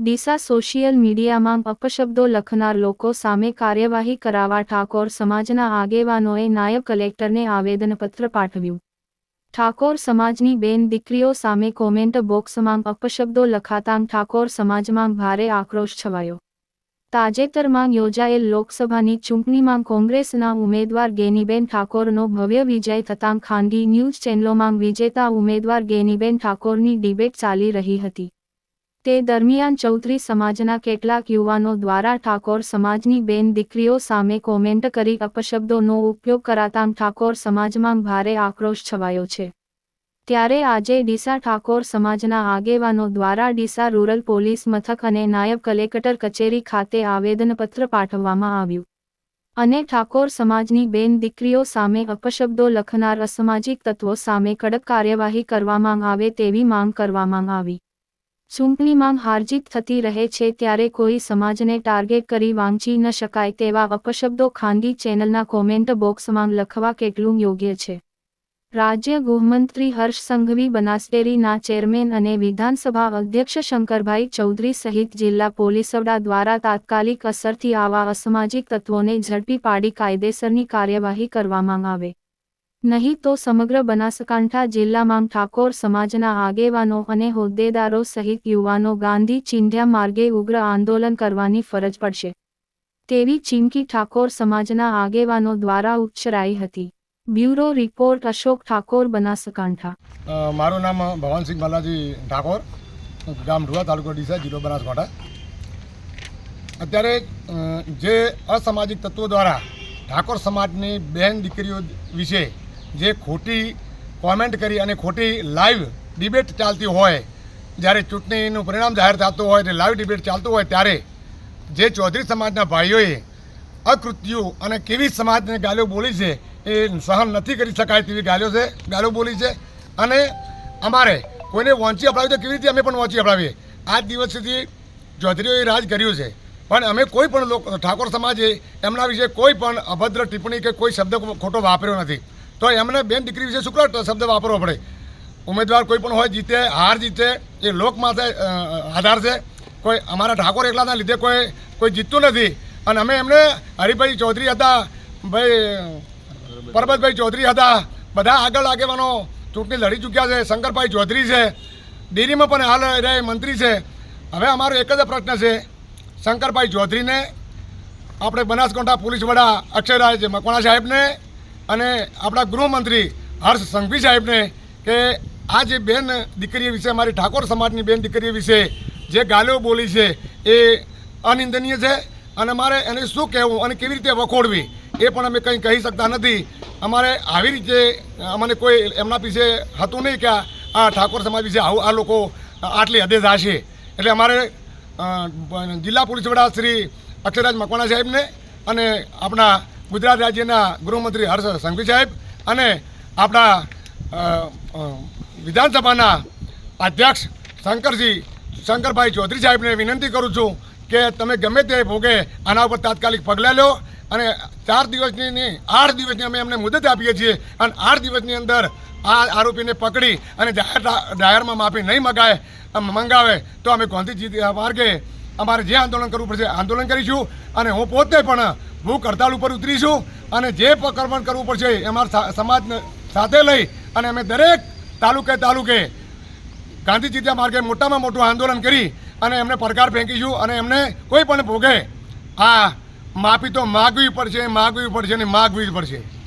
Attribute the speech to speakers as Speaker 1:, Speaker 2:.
Speaker 1: Deesa social મીડિયામાં અપશબ્દો લખનાર લોકો સામે કાર્યવાહી કરાવવા ઠાકોર સમાજના આગેવાનોએ નાયબ કલેક્ટરને આવેદનપત્ર પાઠવ્યું. ઠાકોર સમાજની બેન દીકરીઓ સામે કોમેન્ટ બોક્સમાં અપશબ્દો લખાતાં ઠાકોર સમાજમાં ભારે આક્રોશ છવાયો. તાજેતરમાં યોજાયેલ લોકસભાની ચૂંટણીમાં કોંગ્રેસના ઉમેદવાર ગેનીબેન ઠાકોરનો ભવ્ય વિજય થતાં ખાનગી ન્યૂઝ ચેનલોમાં વિજેતા ઉમેદવાર ગેનીબેન ઠાકોરની ડિબેટ ચાલી રહી હતી. તે દરમિયાન ચૌધરી સમાજના કેટલાક યુવાનો દ્વારા ઠાકોર સમાજની બેન દીકરીઓ સામે કોમેન્ટ કરી અપશબ્દોનો ઉપયોગ કરાતાં ઠાકોર સમાજમાં ભારે આક્રોશ છવાયો છે. ત્યારે આજે ડીસા ઠાકોર સમાજના આગેવાનો દ્વારા ડીસા રૂરલ પોલીસ મથક અને નાયબ કલેક્ટર કચેરી ખાતે આવેદનપત્ર પાઠવવામાં આવ્યું. અને ઠાકોર સમાજની બેન દીકરીઓ સામે અપશબ્દો લખનાર અસામાજિક તત્વો સામે કડક કાર્યવાહી કરવામાં આવે તેવી માંગ કરવામાં આવી. ચૂંટણીમાં હારજીત થતી રહે છે ત્યારે કોઈ સમાજને ટાર્ગેટ કરી વાંચી ન શકાય તેવા અપશબ્દો ખાનગી ચેનલના કોમેન્ટ બોક્સમાં લખવા કેટલું યોગ્ય છે. રાજ્ય ગૃહમંત્રી હર્ષ સંઘવી બનાસડેરીના ચેરમેન અને વિધાનસભા અધ્યક્ષ શંકરભાઈ ચૌધરી સહિત જિલ્લા પોલીસ વડા દ્વારા તાત્કાલિક અસરથી આવા અસામાજિક તત્વોને ઝડપી પાડી કાયદેસરની કાર્યવાહી કરવામાં આવે. નહીં તો સમગ્ર બનાસકાંઠા જિલ્લામાં ઠાકોર સમાજના આગેવાનો અને હોદ્દેદારો સહિત યુવાનો ગાંધી ચિંધ્યા માર્ગે ઉગ્ર આંદોલન કરવાની ફરજ પડશે. તેવી ચીમકી ઠાકોર સમાજના આગેવાનો દ્વારા ઉચ્ચરાઈ હતી. Bureau report Ashok Thakor Banaskantha.
Speaker 2: મારું નામ ભવાનસિંહ બાલાજી ઠાકોર. ગામ ઢુવા તાલુકો ડીસા, જિલ્લો બનાસકાંઠા. અત્યારે જે અસામાજિક તત્વો દ્વારા ઠાકોર સમાજની બહેન દીકરીઓ વિશે જે ખોટી કોમેન્ટ કરી અને ખોટી લાઈવ ડિબેટ ચાલતી હોય, જ્યારે ચૂંટણીનું પરિણામ જાહેર થતું હોય તે લાઈવ ડિબેટ ચાલતું હોય, ત્યારે જે ચૌધરી સમાજના ભાઈઓએ અકૃત્યુ અને કેવી સમાજને ગાળો બોલી છે એ સહન નથી કરી શકાય તેવી ગાળો છે ગાળો બોલી છે. અને અમારે કોઈને વોંચી અપડાવી તો કેવી રીતે અમે પણ વોંચી અપડાવીએ આજ દિવસ સુધી ચૌધરીઓએ રાજ કર્યું છે. પણ અમે કોઈ પણ લોક, ઠાકોર સમાજે એમના વિશે કોઈ પણ અભદ્ર ટિપ્પણી કે કોઈ શબ્દ ખોટો વાપર્યો નથી. તો એમને બેન દીકરી વિશે શું શબ્દ વાપરવો પડે. ઉમેદવાર કોઈ પણ હોય, જીતે, હાર જીતે, એ લોકમાં આધાર છે. કોઈ અમારા ઠાકોર એકલાના લીધે કોઈ કોઈ જીતતું નથી. અને અમે એમને હરિભાઈ ચૌધરી હતા, ભાઈ, પરબતભાઈ ચૌધરી હતા. બધા આગળ આગેવાનો ચૂંટણી લડી ચૂક્યા છે. શંકરભાઈ ચૌધરી છે. ડેરીમાં પણ હાલ રહે મંત્રી છે. હવે અમારો એક જ પ્રશ્ન છે. શંકરભાઈ ચૌધરીને આપણે બનાસકાંઠા પોલીસ વડા અક્ષયરાજ મકવાણા સાહેબને અને આપણા ગૃહમંત્રી હર્ષ સંઘવી સાહેબને કે આ જે બેન દીકરી વિશે, અમારી ઠાકોર સમાજની બેન દીકરીઓ વિશે જે ગાલીઓ બોલી છે એ અનિંદનીય છે. અને મારે એને શું કહેવું અને કેવી રીતે વખોડવી, એ પણ અમે કંઈ કહી શકતા નથી. અમારે આવી રીતે અમને કોઈ એમના વિશે હતું નહીં કે આ- ઠાકોર સમાજ વિશે આવું, આ લોકો આટલી હદે જાશે. એટલે અમારે જિલ્લા પોલીસ વડા શ્રી અક્ષયરાજ મકવાણા સાહેબને અને આપણા ગુજરાત રાજ્યના ગૃહમંત્રી હર્ષ સંઘવી સાહેબ અને આપણા વિધાનસભાના અધ્યક્ષ શંકરજી, શંકરભાઈ ચૌધરી સાહેબને વિનંતી કરું છું કે તમે ગમે તે ભોગે આના ઉપર તાત્કાલિક પગલાં લો અને ચાર દિવસની નહીં, આઠ દિવસની અમે એમને મુદત આપીએ છીએ અને આઠ દિવસની અંદર આ આરોપીને પકડી અને જાહેર જાહેરમાં માફી નહીં મગાય મંગાવે, તો અમે ગાંધીજી માર્ગે અમારે જે આંદોલન કરવું પડશે આંદોલન કરીશું અને હું પોતે પણ ભૂખ હડતાલ ઉપર ઉતરીશું અને જે પ્રકરણ કરવું પડશે એ અમારા સા- સમાજને સાથે લઈ અને અમે દરેક તાલુકે તાલુકે ગાંધી માર્ગે મોટામાં મોટું આંદોલન કરી અને એમને પડકાર ફેંકીશું અને એમને કોઈ પણ ભોગે આ માફી તો માગવી પડશે માગવી પડશે અને માગવી જ પડશે.